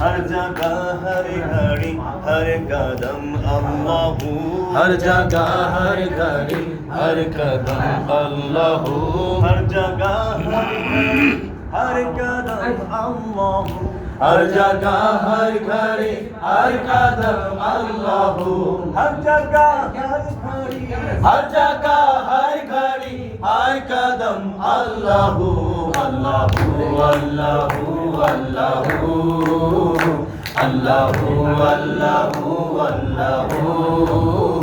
हर जगह हर घड़ी हर कदम अल्लाह हर जगह हर घड़ी हर कदम अल्लाह हर जगह हर घड़ी हर कदम अल्लाह हर जगह हर घड़ी हर कदम अल्लाह हर जगह हर घड़ी हर जगह हर घड़ी हर कदम अल्लाह अल्लाह अल्लाह अल्लाह अल्लाह अल्लाह अल्लाह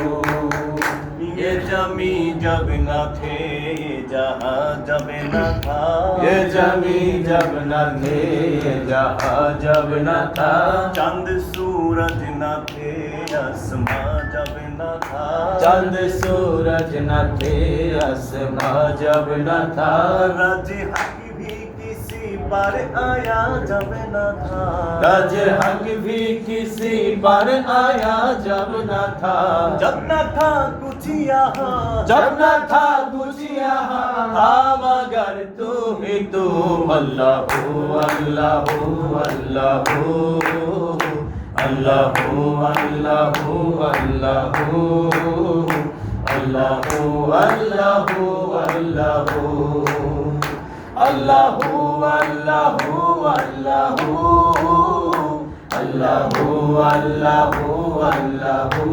ये जमी जब न थे जहाँ जब न था। ये जमी जब न थे जहाँ जब न था। चंद सूरज न थे आसमां जब न था। चंद सूरज न थे आसमां जब न था। राज पर आया जब न था। राज हक भी किसी पर आया जब न था। जब न था कुछ यहाँ जब न था कुछ यहाँ था मगर तू ही तू अल्लाह हो अल्लाह हो अल्लाह। हो अल्लाह हो अल्लाह हो अल्लाह। हो अल्लाह हो अल्लाह हो अल्लाह अल्लाह। আল্লাহু আল্লাহু আল্লাহু আল্লাহু আল্লাহু আল্লাহু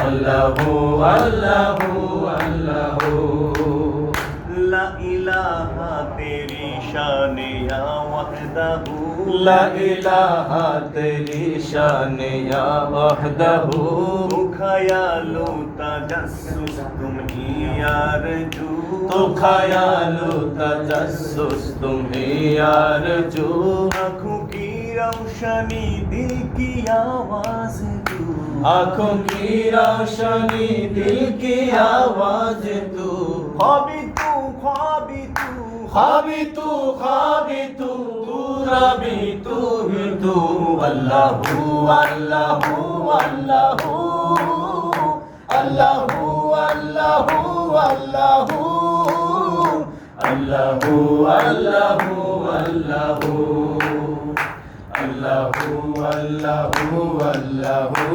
আল্লাহু আল্লাহু আল্লাহু লা ইলাহা তেরি শানে ইয়া ওয়াহদাহু লা ইলাহা তেরি শানে ইয়া ওয়াহদাহু খয়ালো তাজাসুস তুমি আর জু। তো খয়ালো তাজাসুস তুমি আর জু। আঁখো কি রৌশনি দিল কি আওয়াজ তু আঁখো কি রৌশনি দিল কি আওয়াজ তু হবি খাবিতু খাবিতু তুরাবিতু বিতু আল্লাহু আল্লাহু আল্লাহু আল্লাহু আল্লাহু আল্লাহু আল্লাহু আল্লাহু আল্লাহু আল্লাহু আল্লাহু আল্লাহু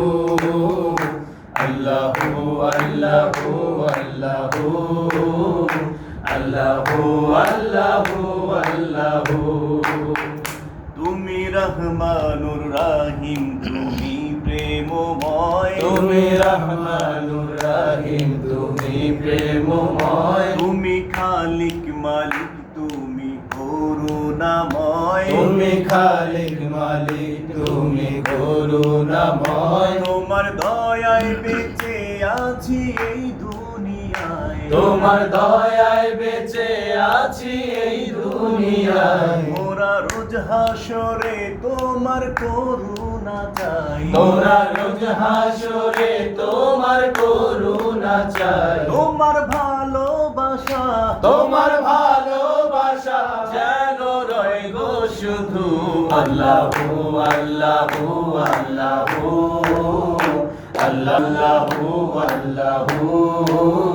আল্লাহু আল্লাহু আল্লাহু আল্লাহু আল্লাহু আল্লাহু। তুমি রহমানুর রাহিম তুমি প্রেমময়। তুমি রহমানুর রাহিম তুমি প্রেমময়। তুমি খালিক মালিক তুমি করুণাময়। তুমি খালিক মালিক তুমি করুণাময়। তোমার দয়ায় বেঁচে আছি এই তোমার দয়ায় বেঁচে আছি এই দুনিয়ায়। মোরা রোজ হাসরে তোমার করুণা চাই। তোরা রোজ হাসরে তোমার করুণা চাই। তোমার ভালোবাসা। তোমার ভালোবাসা যেন রয় গো শুধু। আল্লাহ আল্লাহ আল্লাহ আল্লাহ আল্লাহ।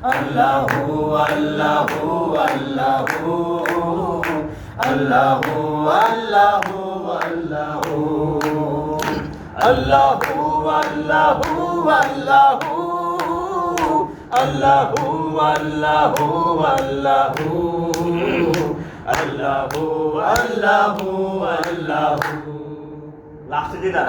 আল্লাহু আল্লাহু আল্লাহু আল্লাহু আল্লাহু আল্লাহু আল্লাহু আল্লাহু আল্লাহু আল্লাহু আল্লাহু আল্লাহু আল্লাহু আল্লাহু আল্লাহু লাস্টে যেটা